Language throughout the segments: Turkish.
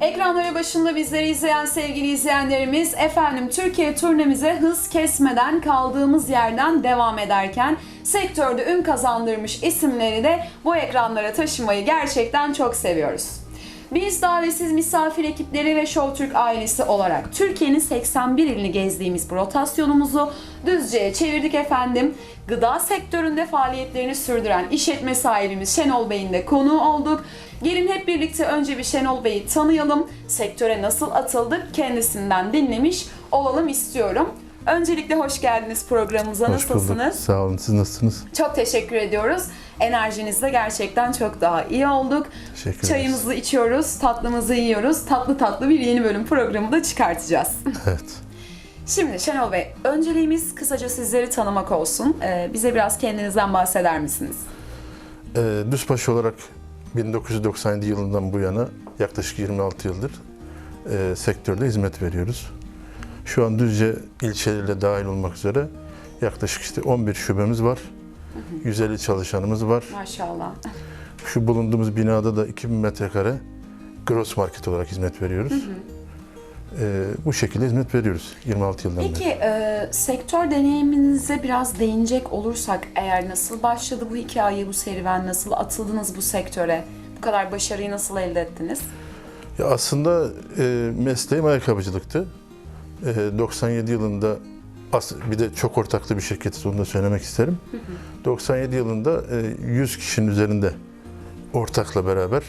Ekranları başında bizleri izleyen sevgili izleyenlerimiz efendim Türkiye turnemize hız kesmeden kaldığımız yerden devam ederken sektörde ün kazandırmış isimleri de bu ekranlara taşımayı gerçekten çok seviyoruz. Biz davetsiz misafir ekipleri ve Show Türk ailesi olarak Türkiye'nin 81 ilini gezdiğimiz bu rotasyonumuzu Düzce'ye çevirdik efendim. Gıda sektöründe faaliyetlerini sürdüren işletme sahibimiz Şenol Bey'in de konuğu olduk. Gelin hep birlikte önce bir Şenol Bey'i tanıyalım. Sektöre nasıl atıldık kendisinden dinlemiş olalım istiyorum. Öncelikle hoş geldiniz programımıza. Hoş bulduk. Nasılsınız? Sağ olun. Siz nasılsınız? Çok teşekkür ediyoruz. Enerjinizle gerçekten çok daha iyi olduk. Teşekkür. Çayımızı içiyoruz, tatlımızı yiyoruz. Tatlı tatlı bir yeni bölüm programı da çıkartacağız. Evet. Şimdi Şenol Bey, önceliğimiz kısaca sizleri tanımak olsun. Ee, bize biraz kendinizden bahseder misiniz? Ee, Düzbaşı olarak 1997 yılından bu yana yaklaşık 26 yıldır e, sektörde hizmet veriyoruz. Şu an Düzce ilçeleriyle dahil olmak üzere yaklaşık işte 11 şubemiz var. 150 çalışanımız var. Maşallah. Şu bulunduğumuz binada da 2000 metrekare gross market olarak hizmet veriyoruz. Ee, bu şekilde hizmet veriyoruz 26 yıldan beri. Peki e, sektör deneyiminize biraz değinecek olursak eğer nasıl başladı bu hikaye, bu serüven, nasıl atıldınız bu sektöre? Bu kadar başarıyı nasıl elde ettiniz? Ya aslında e, mesleğim ayakkabıcılıktı. E, 97 yılında as- bir de çok ortaklı bir şirketiz onu da söylemek isterim. 97 yılında e, 100 kişinin üzerinde ortakla beraber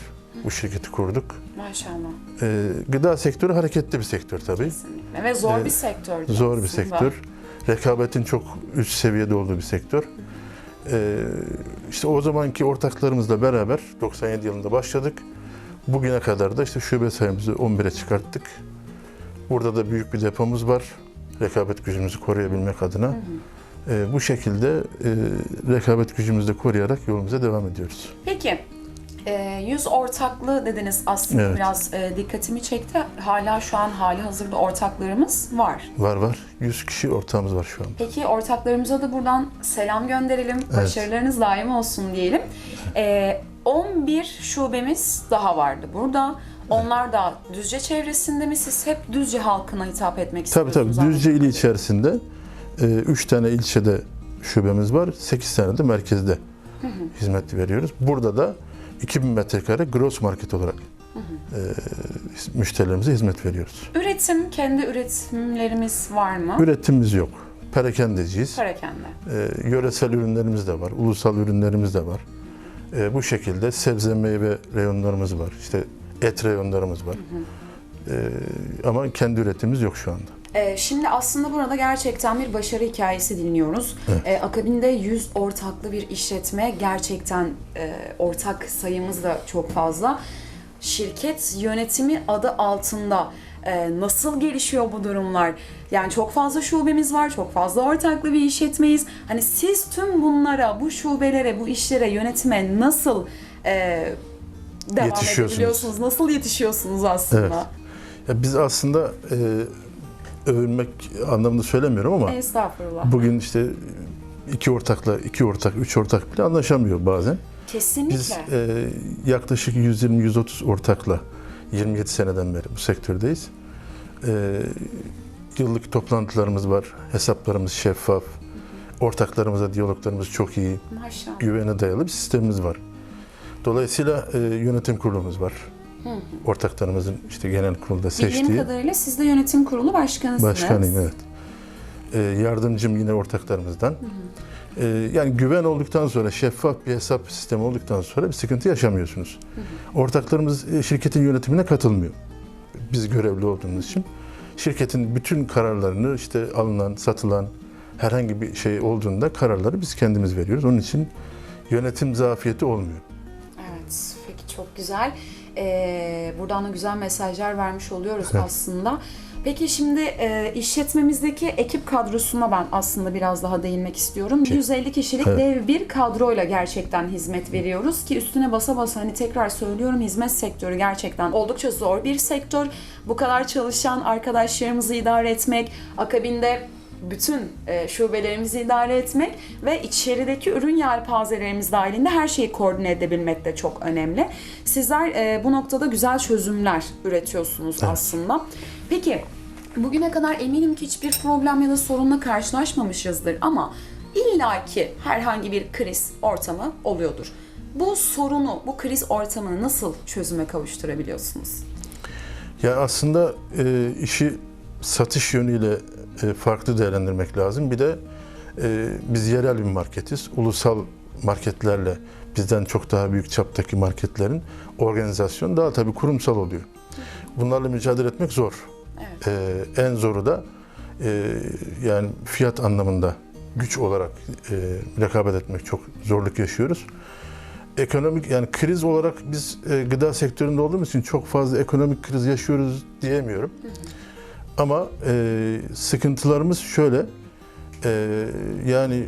bu şirketi kurduk. Maşallah. E, gıda sektörü hareketli bir sektör tabii. Kesinlikle. Ve zor Evet. bir sektör. Zor bir sektör. Rekabetin çok üst seviyede olduğu bir sektör. E, işte o zamanki ortaklarımızla beraber 97 yılında başladık. Bugüne kadar da işte şube sayımızı 11'e çıkarttık. Burada da büyük bir depomuz var. Rekabet gücümüzü koruyabilmek adına. Ee, bu şekilde e, rekabet gücümüzü de koruyarak yolumuza devam ediyoruz. Peki, e, yüz ortaklı dediniz aslında Evet. biraz e, dikkatimi çekti. Hala şu an hali hazırda ortaklarımız var. Var var. 100 kişi ortağımız var şu an. Peki ortaklarımıza da buradan selam gönderelim. Başarılarınız daim olsun diyelim. E, 11 şubemiz daha vardı burada. Onlar da Düzce çevresinde mi? Siz hep Düzce halkına hitap etmek Tabii istiyorsunuz? tabii. Düzce ili içerisinde 3 tane ilçede şubemiz var. 8 tane de merkezde hizmet veriyoruz. Burada da 2000 metrekare gross market olarak e, müşterilerimize hizmet veriyoruz. Üretim, kendi üretimlerimiz var mı? Üretimimiz yok. Perakendeciyiz. Parakende. E, yöresel ürünlerimiz de var, ulusal ürünlerimiz de var. E, bu şekilde sebze meyve reyonlarımız var, işte et reyonlarımız var. E, ama kendi üretimimiz yok şu anda. Ee, şimdi aslında burada gerçekten bir başarı hikayesi dinliyoruz. Ee, akabinde 100 ortaklı bir işletme gerçekten e, ortak sayımız da çok fazla. Şirket yönetimi adı altında e, nasıl gelişiyor bu durumlar? Yani çok fazla şubemiz var, çok fazla ortaklı bir işletmeyiz. Hani siz tüm bunlara, bu şubelere, bu işlere, yönetime nasıl e, devam Yetişiyorsunuz. edebiliyorsunuz? Nasıl yetişiyorsunuz aslında? Evet. Ya biz aslında e, övünmek anlamında söylemiyorum ama Estağfurullah. bugün işte iki ortakla, iki ortak, üç ortak bile anlaşamıyor bazen. Kesinlikle. Biz e, yaklaşık 120-130 ortakla 27 seneden beri bu sektördeyiz. E, yıllık toplantılarımız var, hesaplarımız şeffaf, ortaklarımızla diyaloglarımız çok iyi, Maşallah. güvene dayalı bir sistemimiz var. Dolayısıyla e, yönetim kurulumuz var. Ortaklarımızın işte genel kurulda Bildiğim seçtiği kadarıyla siz de yönetim kurulu başkanısınız. başkanıyım evet. E, yardımcım yine ortaklarımızdan. E, yani güven olduktan sonra şeffaf bir hesap sistemi olduktan sonra bir sıkıntı yaşamıyorsunuz. Ortaklarımız e, şirketin yönetimine katılmıyor. Biz görevli olduğumuz için. Şirketin bütün kararlarını işte alınan, satılan herhangi bir şey olduğunda kararları biz kendimiz veriyoruz. Onun için yönetim zafiyeti olmuyor. Evet, peki çok güzel. Ee, buradan da güzel mesajlar vermiş oluyoruz aslında. Peki şimdi e, işletmemizdeki ekip kadrosuna ben aslında biraz daha değinmek istiyorum. 150 kişilik Evet. dev bir kadroyla gerçekten hizmet veriyoruz ki üstüne basa basa hani tekrar söylüyorum hizmet sektörü gerçekten oldukça zor bir sektör. Bu kadar çalışan arkadaşlarımızı idare etmek, akabinde bütün e, şubelerimizi idare etmek ve içerideki ürün yelpazelerimiz dahilinde her şeyi koordine edebilmek de çok önemli. Sizler e, bu noktada güzel çözümler üretiyorsunuz aslında. Peki bugüne kadar eminim ki hiçbir problem ya da sorunla karşılaşmamışızdır ama illaki herhangi bir kriz ortamı oluyordur. Bu sorunu, bu kriz ortamını nasıl çözüme kavuşturabiliyorsunuz? Ya aslında e, işi satış yönüyle e, farklı değerlendirmek lazım. Bir de e, biz yerel bir marketiz. Ulusal marketlerle bizden çok daha büyük çaptaki marketlerin organizasyonu daha tabii kurumsal oluyor. Bunlarla mücadele etmek zor. Evet. E, en zoru da e, yani fiyat anlamında güç olarak e, rekabet etmek çok zorluk yaşıyoruz. Ekonomik yani kriz olarak biz e, gıda sektöründe olduğumuz için çok fazla ekonomik kriz yaşıyoruz diyemiyorum. Ama e, sıkıntılarımız şöyle e, yani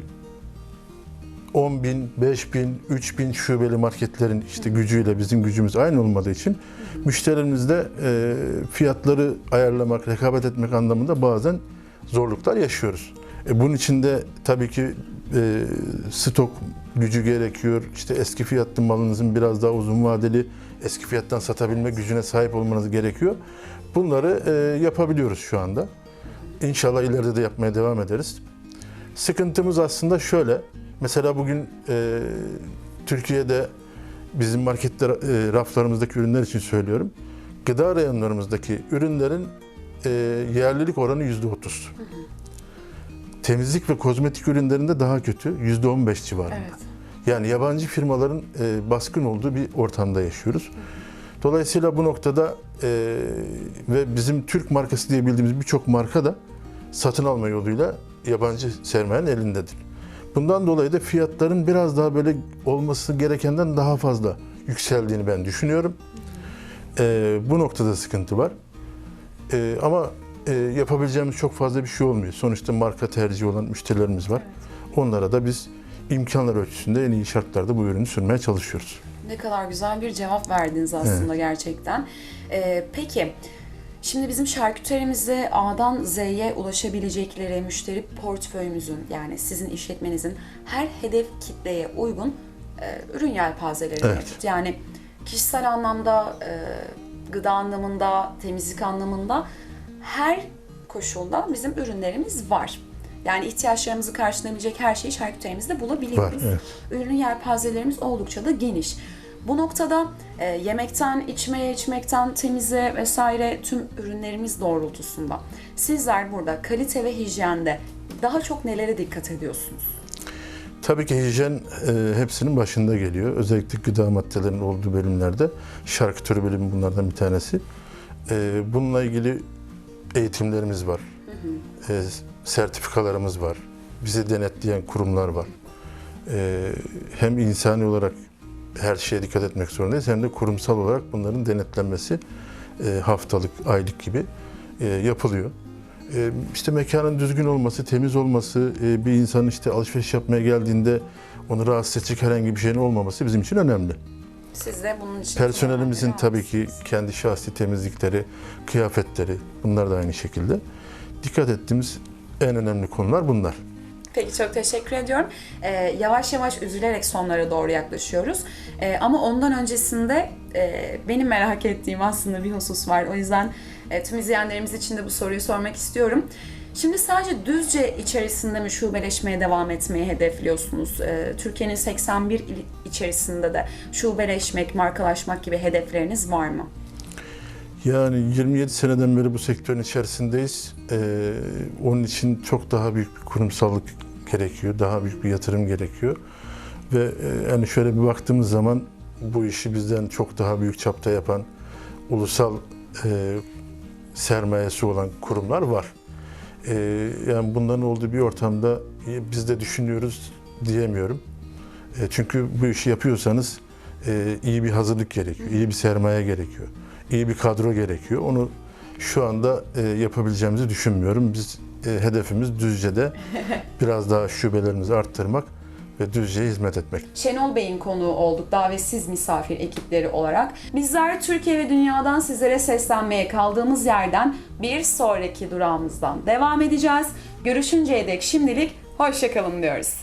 10 bin, 5 bin, 3 bin şubeli marketlerin işte gücüyle bizim gücümüz aynı olmadığı için müşterilerimizde e, fiyatları ayarlamak, rekabet etmek anlamında bazen zorluklar yaşıyoruz. E, bunun içinde tabii ki e, stok gücü gerekiyor. İşte eski fiyatlı malınızın biraz daha uzun vadeli eski fiyattan satabilme gücüne sahip olmanız gerekiyor. Bunları e, yapabiliyoruz şu anda. İnşallah ileride de yapmaya devam ederiz. Sıkıntımız aslında şöyle. Mesela bugün e, Türkiye'de bizim marketler e, raflarımızdaki ürünler için söylüyorum. Gıda reyonlarımızdaki ürünlerin e, yerlilik oranı yüzde otuz. Temizlik ve kozmetik ürünlerinde daha kötü, yüzde on beş civarında. Evet. Yani yabancı firmaların e, baskın olduğu bir ortamda yaşıyoruz. Dolayısıyla bu noktada e, ve bizim Türk markası diye bildiğimiz birçok marka da satın alma yoluyla yabancı sermayenin elindedir. Bundan dolayı da fiyatların biraz daha böyle olması gerekenden daha fazla yükseldiğini ben düşünüyorum. E, bu noktada sıkıntı var. E, ama e, yapabileceğimiz çok fazla bir şey olmuyor. Sonuçta marka tercihi olan müşterilerimiz var. Onlara da biz imkanlar ölçüsünde en iyi şartlarda bu ürünü sürmeye çalışıyoruz. Ne kadar güzel bir cevap verdiniz aslında gerçekten. Ee, peki, şimdi bizim şarküterimize A'dan Z'ye ulaşabilecekleri müşteri portföyümüzün yani sizin işletmenizin her hedef kitleye uygun e, ürün yelpazeleri Evet. mevcut. Yani kişisel anlamda, e, gıda anlamında, temizlik anlamında her koşulda bizim ürünlerimiz var. Yani ihtiyaçlarımızı karşılayabilecek her şeyi şarküterimizde bulabiliyoruz. Evet. Ürün yelpazelerimiz oldukça da geniş. Bu noktada e, yemekten, içmeye, içmekten, temize vesaire tüm ürünlerimiz doğrultusunda sizler burada kalite ve hijyende daha çok nelere dikkat ediyorsunuz? Tabii ki hijyen e, hepsinin başında geliyor. Özellikle gıda maddelerinin olduğu bölümlerde. Şarküteri bölümü bunlardan bir tanesi. E, bununla ilgili eğitimlerimiz var. E, sertifikalarımız var. Bizi denetleyen kurumlar var. E, hem insani olarak her şeye dikkat etmek zorundayız hem de kurumsal olarak bunların denetlenmesi e, haftalık, aylık gibi e, yapılıyor. E, işte mekanın düzgün olması, temiz olması, e, bir insanın işte alışveriş yapmaya geldiğinde onu rahatsız edecek herhangi bir şeyin olmaması bizim için önemli. Siz de bunun için Personelimizin tabii ki kendi şahsi temizlikleri, kıyafetleri bunlar da aynı şekilde. Dikkat ettiğimiz en önemli konular bunlar. Peki çok teşekkür ediyorum. Ee, yavaş yavaş üzülerek sonlara doğru yaklaşıyoruz. Ee, ama ondan öncesinde e, benim merak ettiğim aslında bir husus var. O yüzden e, tüm izleyenlerimiz için de bu soruyu sormak istiyorum. Şimdi sadece Düzce içerisinde mi şubeleşmeye devam etmeyi hedefliyorsunuz? Ee, Türkiye'nin 81 il içerisinde de şubeleşmek, markalaşmak gibi hedefleriniz var mı? Yani 27 seneden beri bu sektörün içerisindeyiz. Ee, onun için çok daha büyük bir kurumsallık gerekiyor, daha büyük bir yatırım gerekiyor. Ve e, yani şöyle bir baktığımız zaman bu işi bizden çok daha büyük çapta yapan ulusal e, sermayesi olan kurumlar var. E, yani bunların olduğu bir ortamda e, biz de düşünüyoruz diyemiyorum. E, çünkü bu işi yapıyorsanız e, iyi bir hazırlık gerekiyor, iyi bir sermaye gerekiyor, iyi bir kadro gerekiyor. Onu şu anda e, yapabileceğimizi düşünmüyorum. Biz e, hedefimiz Düzce'de biraz daha şubelerimizi arttırmak, ve Düzce'ye hizmet etmek. Şenol Bey'in konuğu olduk davetsiz misafir ekipleri olarak. Bizler Türkiye ve dünyadan sizlere seslenmeye kaldığımız yerden bir sonraki durağımızdan devam edeceğiz. Görüşünceye dek şimdilik hoşçakalın diyoruz.